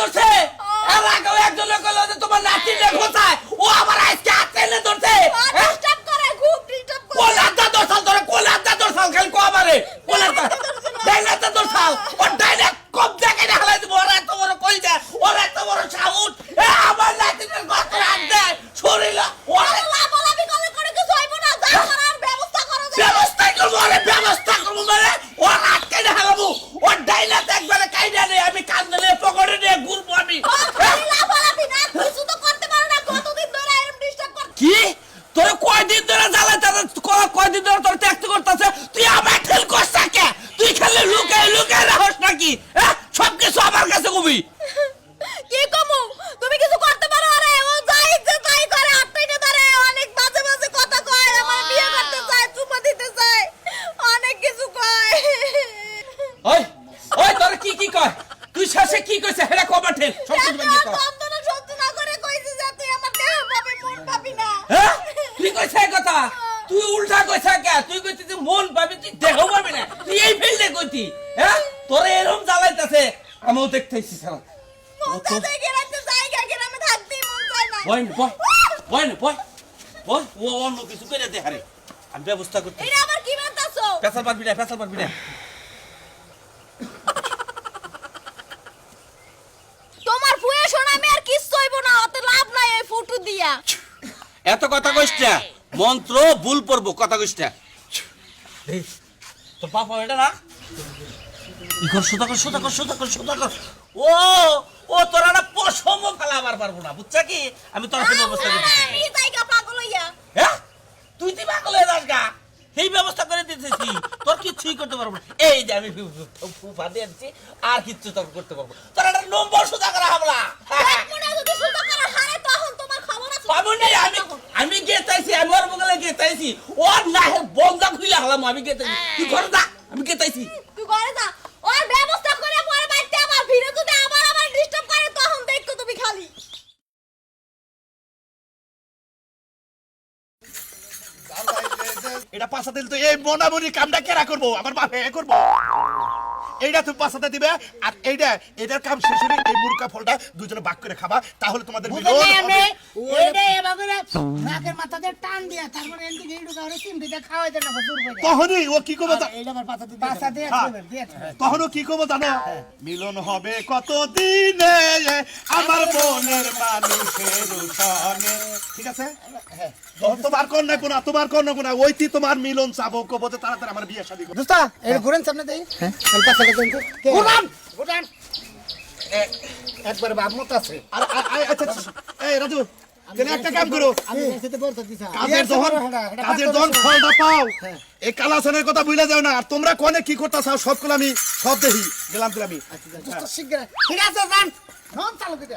ধরছে? আগেও একজনে কইলো যে তোমার নাতিটা কোথায়? ও আমার আজকে হাত টেনে ধরছে হ্যাঁ? ডিস্টার্ব করে খুব ডিস্টার্ব করে কোন আড্ডা দর্শাল তোরে কোন আড্ডা দর্শাল খালি কো আমারে কোন আড্ডা ডাইনাতে দর্শাল ও ডাইনা কম দেখে না হালাই দিব ওরা এত বড় কই দে ওরা এত বড় সাউট এ আমার নাতিদের কত আড্ডা শরীর ওরা লাফালাফি করলে করে কিছু হইব না যা করার ব্যবস্থা করো যে ব্যবস্থা করব আরে ব্যবস্থা করব মানে ওর আটকে দেখাবো ওর ডাইনাতে একবারে কাইডা নেই আমি কান্দলে পকেটে নিয়ে ঘুরবো আমি ও, খালি লাফালাফি না কিছু তো করতে পারো না কতদিন ধরে এরকম ডিস্টার্ব কর কি তোর কয়দিন ধরে জ্বালাইতে কয়দিন ধরে তোর ত্যাগ করতেছে তুই আমার ঠেল করছ কে তুই খালি লুকে লুকে রাখস নাকি হ্যাঁ সব কিছু আমার কাছে কবি কি কমু তুমি কিছু করতে পারো আরে ও যাই ইচ্ছে তাই করে আটটাইতে ধরে অনেক বাজে বাজে কথা কয় আমার বিয়ে করতে চায় চুমা দিতে চায় অনেক কিছু কয় ওই ওই তোর কি কি কয় তুই শেষে কি কইছে হেরা কবার ঠেল সব কিছু ভেঙে কর যন্ত্রণা সহ্য না করে কইছে যে তুই আমার দেহ পাবি মন পাবি না হ্যাঁ তুই কইছে এই কথা তুই উল্টা কইছে কে? তুই কইছিস যে মন পাবি তুই দেহ পাবি না। তুই এই ফিল্ডে কইতি হ্যাঁ? তোর এরকম জ্বালাইতাছে আমিও দেখতেছি সারা না। বয় না, বয়। বয় না, বয়। বয় ও অন্য কিছু করে দে হারে। আমি ব্যবস্থা করতে এটা আবার কি বাতাসো? পেশাল পারবি না পেশাল পারবি না। তোমার ফুয়ে শোনা আমি আর কিচ্ছু হইব না অত লাভ নাই এই ফুটু দিয়া। এত কথা কইস্টা মন্ত্র ভুল পড়ব কথা কইস্টা তোর পাপা এটা না ই কর সোদা কর সোদা কর সোদা কর সোদা কর ও ও তোরা না পশম ফেলাবার পারব না বুঝছা কি আমি তোর সেই ব্যবস্থা করতেছি এই জায়গা পাগল হইয়া হ্যাঁ তুই তুই পাগল হয়ে যাস গা সেই ব্যবস্থা করে দিতেছি তোর কিচ্ছুই করতে পারব না এই যে আমি ফুফা দিয়েছি আর কিচ্ছু তোর করতে পারব না। তোর একটা নম্বর সোজা করা হামলা এক মনে যদি সুতা করা হারে তখন তোমার খবর আছে পাবো না আমি আমি গেতাইছি আমি ওর বগলে গেতাইছি ওর না হে বন্ধ খুলে হলাম আমি গেতাইছি তুই ঘরে যা আমি গেতাইছি। তুই ঘরে যা। ওর ব্যবস্থা করে পরে বাইতে আমার ভিড়ে যদি আবার আবার ডিস্টার্ব করে তখন দেখো তুমি খালি। এটা পাশা দিল তো এই মনামনি কামটা কেরা করব? আমার বাপে করব? এইটা তুমি পাশাতে দিবে আর এইটা এটার কাম শেষ হলে এই মুরকা ফলটা দুজনে ভাগ করে খাবা তাহলে তোমাদের মিলন তখনই ও কি করব হ্যাঁ। কি করব জানো? মিলন হবে কত দিনে আমার মনের মানুষের ঠিক আছে? তোমার কর না কোনা তোমার কোনা ওইটি তোমার মিলন চাবো কবো যে তাড়াতাড়ি আমার বিয়ে শাদী দোস্তা এটা ঘুরেন সামনে দেই। হ্যাঁ। ঘুরান! ঘুরান! একবার বাপ মত আছে। আর আর- আর- আচ্ছা আচ্ছা। এই রাজু তাহলে একটা কাম করো? কাজের যখন কাজের যখন ফলটা পাও। হ্যাঁ। এই কালাসনের কথা বুঝলে যাও না। আর তোমরা কোনে কি করতে চাও সবগুলো আমি সব দেখি গেলাম তো আমি দোস্ত শিগগির ঠিক আছে যান। নন চালু দিতে